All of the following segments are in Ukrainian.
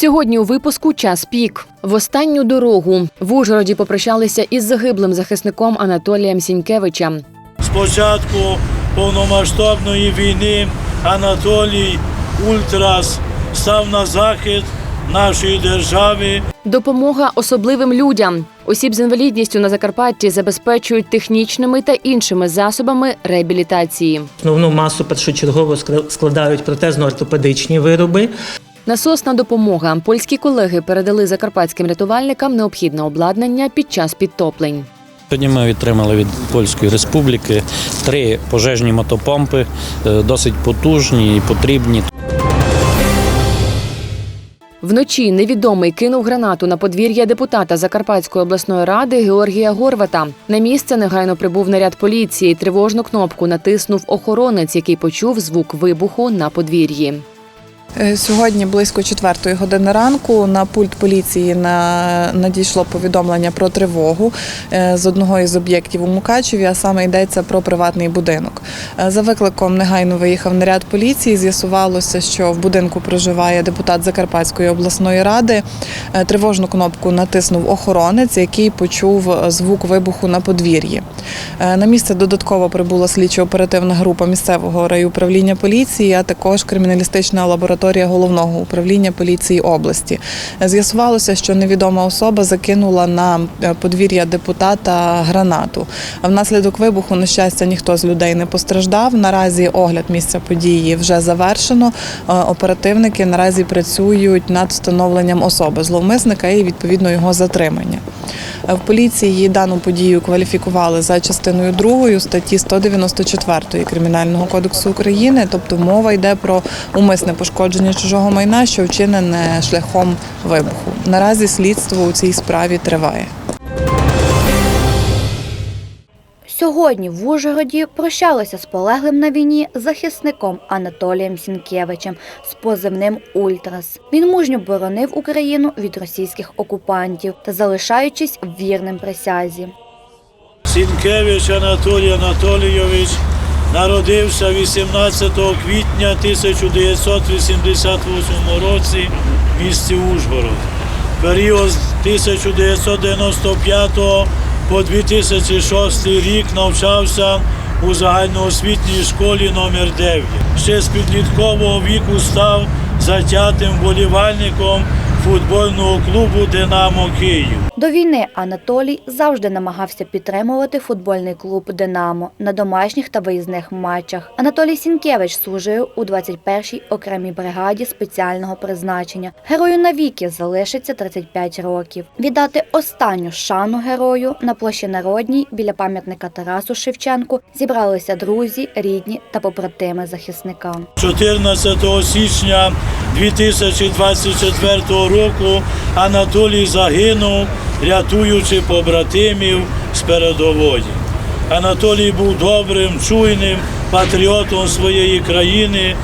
Сьогодні у випуску час пік. В останню дорогу в Ужгороді попрощалися із загиблим захисником Анатолієм Сінькевичем. З початку повномасштабної війни Анатолій Ультрас став на захист нашої держави. Допомога особливим людям. Осіб з інвалідністю на Закарпатті забезпечують технічними та іншими засобами реабілітації. Основну масу першочергово скла- складають протезно-ортопедичні вироби. Насосна допомога. Польські колеги передали закарпатським рятувальникам необхідне обладнання під час підтоплень. Сьогодні ми отримали від Польської Республіки три пожежні мотопомпи, е, досить потужні і потрібні. Вночі невідомий кинув гранату на подвір'я депутата Закарпатської обласної ради Георгія Горвата. На місце негайно прибув наряд поліції. Тривожну кнопку натиснув охоронець, який почув звук вибуху на подвір'ї. Е, Сьогодні близько четвертої години ранку на пульт поліції на, надійшло повідомлення про тривогу е, з одного із об'єктів у Мукачеві, а саме йдеться про приватний будинок. Е, За викликом негайно виїхав наряд поліції. З'ясувалося, що в будинку проживає депутат Закарпатської обласної ради. Тривожну кнопку натиснув охоронець, який почув звук вибуху на подвір'ї. На місце додатково прибула слідчо-оперативна група місцевого райуправління поліції, а також криміналістична лабораторія головного управління поліції області. З'ясувалося, що невідома особа закинула на е, подвір'я депутата гранату. Внаслідок вибуху, на щастя, ніхто з людей не постраждав. Наразі огляд місця події вже завершено. Е, Оперативники наразі працюють над встановленням особи зловмисника і відповідно його затримання. Е, В поліції дану подію кваліфікували за частиною 2 статті 194 Кримінального кодексу України, тобто мова йде про умисне пошкодження чужого майна, що вчинене шляхом вибуху. Наразі слідство у цій справі триває. Сьогодні в Ужгороді прощалися з полеглим на війні захисником Анатолієм Сінкевичем з позивним Ультрас. Він мужньо боронив Україну від російських окупантів та залишаючись вірним присязі. Сінкевич Анатолій Анатолійович народився 18 квітня 1988 році в місті Ужгород. Період з 1995 по 2006 рік навчався у загальноосвітній школі номер 9 Ще з підліткового віку став затятим вболівальником футбольного клубу Динамо Київ. До війни Анатолій завжди намагався підтримувати футбольний клуб Динамо на домашніх та виїзних матчах. Анатолій Сінкевич служив у 21-й окремій бригаді спеціального призначення. Герою навіки залишиться 35 років. Віддати останню шану герою на площі Народній біля пам'ятника Тарасу Шевченку зібралися друзі, рідні та побратими захисника. 14 січня 2024 року Анатолій загинув, рятуючи побратимів з передової. Анатолій був добрим, чуйним патріотом своєї країни,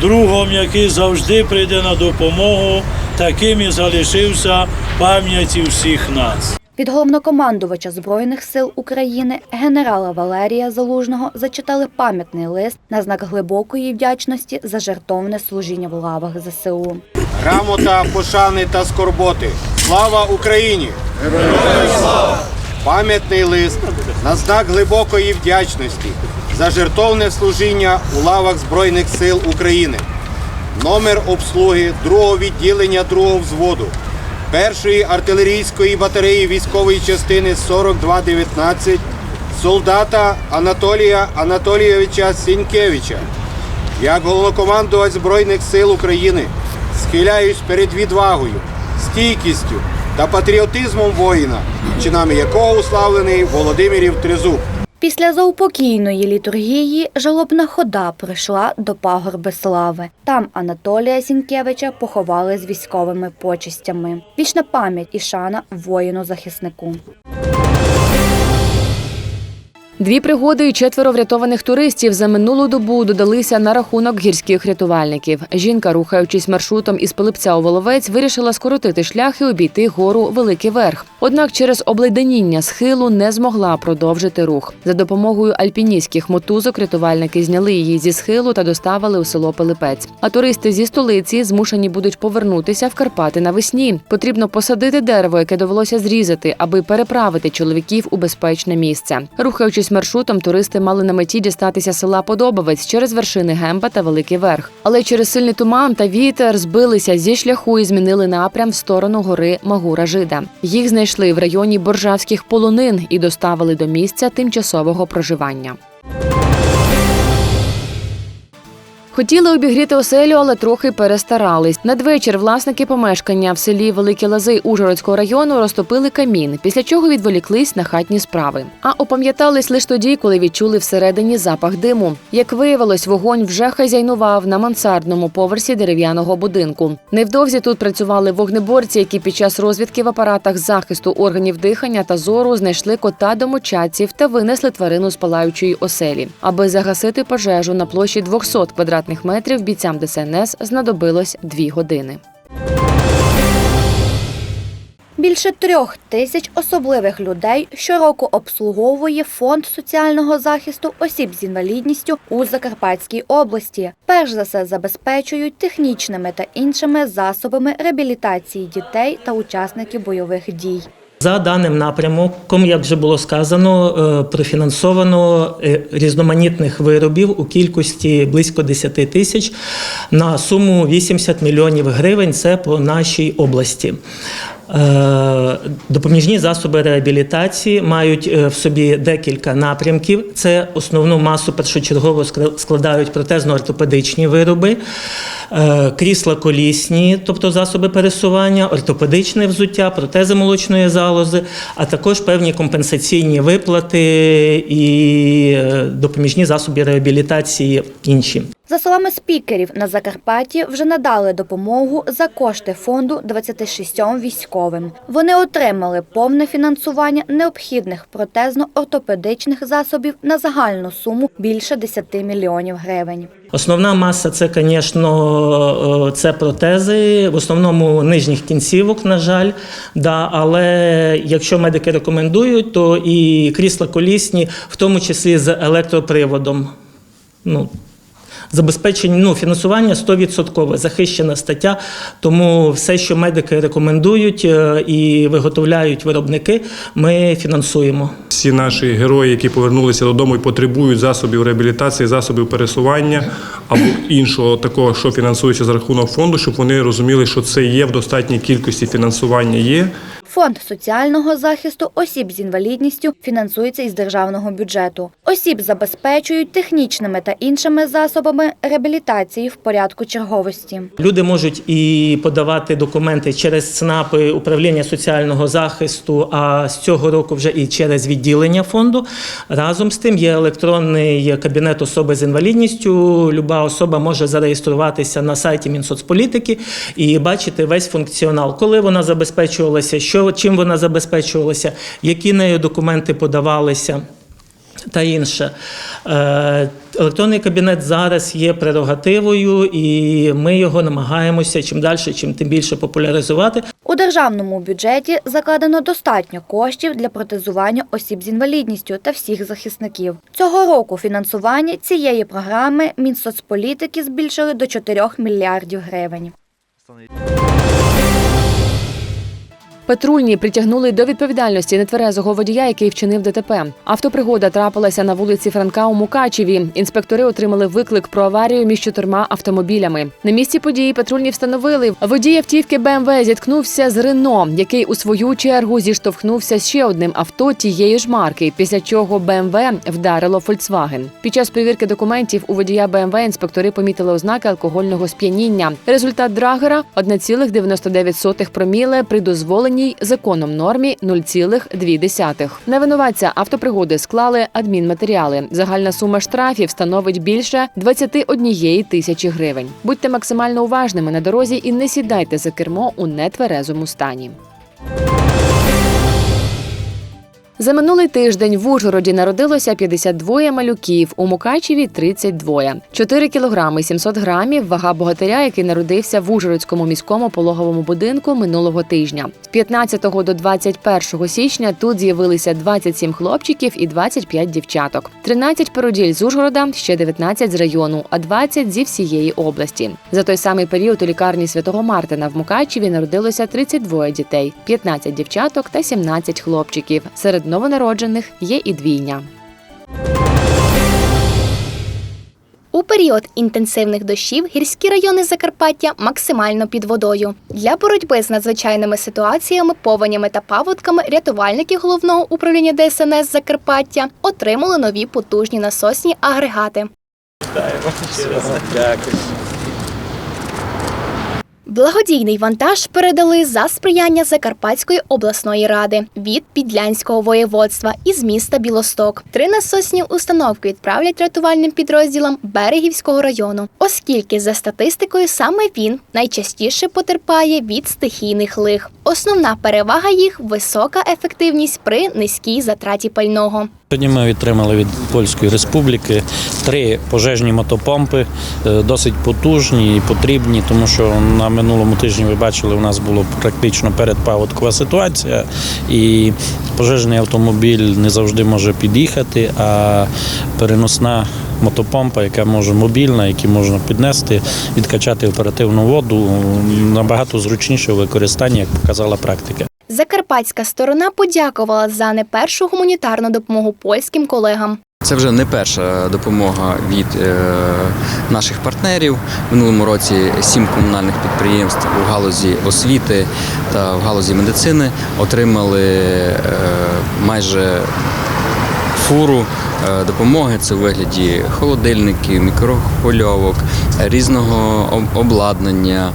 другом, який завжди прийде на допомогу, таким і залишився пам'яті всіх нас. Від головнокомандувача Збройних сил України генерала Валерія Залужного зачитали пам'ятний лист на знак глибокої вдячності за жертовне служіння в лавах ЗСУ. Грамота, пошани та скорботи. Слава Україні! Слава! Пам'ятний лист на знак глибокої вдячності за жертовне служіння у лавах Збройних сил України. Номер обслуги другого відділення другого взводу першої артилерійської батареї військової частини 4219 солдата Анатолія Анатолійовича Сінькевича. Як головнокомандувач Збройних сил України схиляюсь перед відвагою, стійкістю та патріотизмом воїна, чинами якого уславлений Володимирів Тризуб. Після заупокійної літургії жалобна хода прийшла до пагорби слави. Там Анатолія Сінкевича поховали з військовими почестями. Вічна пам'ять і шана воїну-захиснику. Дві пригоди і четверо врятованих туристів за минулу добу додалися на рахунок гірських рятувальників. Жінка, рухаючись маршрутом із Пилипця у Воловець, вирішила скоротити шлях і обійти гору Великий Верх. Однак через обледеніння схилу не змогла продовжити рух. За допомогою альпіністських мотузок рятувальники зняли її зі схилу та доставили у село Пилипець. А туристи зі столиці змушені будуть повернутися в Карпати навесні. Потрібно посадити дерево, яке довелося зрізати, аби переправити чоловіків у безпечне місце. Рухаючись маршрутом, туристи мали на меті дістатися села Подобовець через вершини Гемба та Великий Верх. Але через сильний туман та вітер збилися зі шляху і змінили напрям в сторону гори Магура Жида. Їх знайшли в районі боржавських полонин і доставили до місця тимчасового проживання. Хотіли обігріти оселю, але трохи перестарались. Надвечір власники помешкання в селі Великі Лази Ужгородського району розтопили камін, після чого відволіклись на хатні справи. А опам'ятались лише тоді, коли відчули всередині запах диму. Як виявилось, вогонь вже хазяйнував на мансардному поверсі дерев'яного будинку. Невдовзі тут працювали вогнеборці, які під час розвідки в апаратах захисту органів дихання та зору знайшли кота домочадців та винесли тварину з палаючої оселі. Аби загасити пожежу на площі 200 квадратних метрів, бійцям ДСНС знадобилось дві години. Більше трьох тисяч особливих людей щороку обслуговує фонд соціального захисту осіб з інвалідністю у Закарпатській області. Перш за все забезпечують технічними та іншими засобами реабілітації дітей та учасників бойових дій. За даним напрямком, як вже було сказано, е, профінансовано е, різноманітних виробів у кількості близько 10 тисяч на суму 80 мільйонів гривень. Це по нашій області. Е, Допоміжні засоби реабілітації мають е, в собі декілька напрямків. Це основну масу першочергово скла- складають протезно-ортопедичні вироби, е, крісла колісні, тобто засоби пересування, ортопедичне взуття, протези молочної залози, а також певні компенсаційні виплати і допоміжні засоби реабілітації інші. За словами спікерів, на Закарпатті вже надали допомогу за кошти фонду 26 військовим. Вони отримали повне фінансування необхідних протезно-ортопедичних засобів на загальну суму більше 10 мільйонів гривень. Основна маса це, звісно, це протези, в основному нижніх кінцівок, на жаль. Да, але якщо медики рекомендують, то і крісла колісні, в тому числі з електроприводом. Ну, Забезпечення ну, фінансування 100% захищена стаття, тому все, що медики рекомендують е, і виготовляють виробники, ми фінансуємо. Всі наші герої, які повернулися додому і потребують засобів реабілітації, засобів пересування або іншого такого, що фінансується за рахунок фонду, щоб вони розуміли, що це є в достатній кількості фінансування є. Фонд соціального захисту осіб з інвалідністю фінансується із державного бюджету. Осіб забезпечують технічними та іншими засобами реабілітації в порядку черговості. Люди можуть і подавати документи через ЦНАПи управління соціального захисту, а з цього року вже і через відділення фонду. Разом з тим є електронний кабінет особи з інвалідністю. Люба особа може зареєструватися на сайті Мінсоцполітики і бачити весь функціонал, коли вона забезпечувалася, що чим вона забезпечувалася, які нею документи подавалися. Та інше. Е, Електронний кабінет зараз є прерогативою, і ми його намагаємося чим далі, чим тим більше популяризувати. У державному бюджеті закладено достатньо коштів для протезування осіб з інвалідністю та всіх захисників. Цього року фінансування цієї програми Мінсоцполітики збільшили до 4 мільярдів гривень. Патрульні притягнули до відповідальності нетверезого водія, який вчинив ДТП. Автопригода трапилася на вулиці Франка у Мукачеві. Інспектори отримали виклик про аварію між чотирма автомобілями. На місці події патрульні встановили, водій автівки БМВ зіткнувся з Рено, який у свою чергу зіштовхнувся з ще одним авто тієї ж марки, після чого БМВ вдарило Фольксваген. Під час перевірки документів у водія БМВ інспектори помітили ознаки алкогольного сп'яніння. Результат драгера 1,99 проміле при дозволеній законом нормі 0,2. На винуватця автопригоди склали адмінматеріали. Загальна сума штрафів становить більше 21 тисячі гривень. Будьте максимально уважними на дорозі і не сідайте за кермо у нетверезому стані. За минулий тиждень в Ужгороді народилося 52 малюків, у Мукачеві 32. 4 кілограми 700 грамів вага богатиря, який народився в Ужгородському міському пологовому будинку минулого тижня. З 15 до 21 січня тут з'явилися 27 хлопчиків і 25 дівчаток. 13 породіль з Ужгорода, ще 19 з району, а 20 зі всієї області. За той самий період у лікарні Святого Мартина в Мукачеві народилося 32 дітей, 15 дівчаток та 17 хлопчиків. Серед новонароджених є і двійня. У період інтенсивних дощів гірські райони Закарпаття максимально під водою. Для боротьби з надзвичайними ситуаціями, повенями та паводками рятувальники головного управління ДСНС Закарпаття отримали нові потужні насосні агрегати. Благодійний вантаж передали за сприяння Закарпатської обласної ради від Підлянського воєводства із міста Білосток. Три насосні установки відправлять рятувальним підрозділам Берегівського району, оскільки за статистикою саме він найчастіше потерпає від стихійних лих. Основна перевага їх висока ефективність при низькій затраті пального. Сьогодні ми отримали від Польської Республіки три пожежні мотопомпи, е, досить потужні і потрібні, тому що на минулому тижні ви бачили, у нас була практично передпаводкова ситуація, і пожежний автомобіль не завжди може під'їхати, а переносна мотопомпа, яка може мобільна, яку можна піднести, відкачати оперативну воду, набагато зручніше у використанні, як показала практика. Закарпатська сторона подякувала за не першу гуманітарну допомогу польським колегам. Це вже не перша допомога від е, наших партнерів. В минулому році сім комунальних підприємств у галузі освіти та в галузі медицини отримали е, майже фуру допомоги. Це у вигляді холодильників, мікрохвильовок, різного обладнання,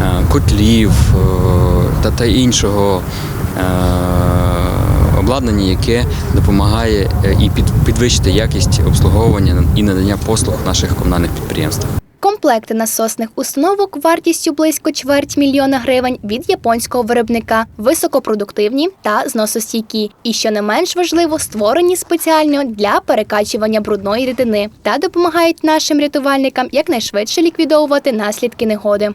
е, котлів е, та, та іншого. е, Обладнання, яке допомагає е, і під, підвищити якість обслуговування і надання послуг в наших комунальних підприємствах. Комплекти насосних установок вартістю близько чверть мільйона гривень від японського виробника, високопродуктивні та зносостійкі, і що не менш важливо, створені спеціально для перекачування брудної рідини та допомагають нашим рятувальникам якнайшвидше ліквідовувати наслідки негоди.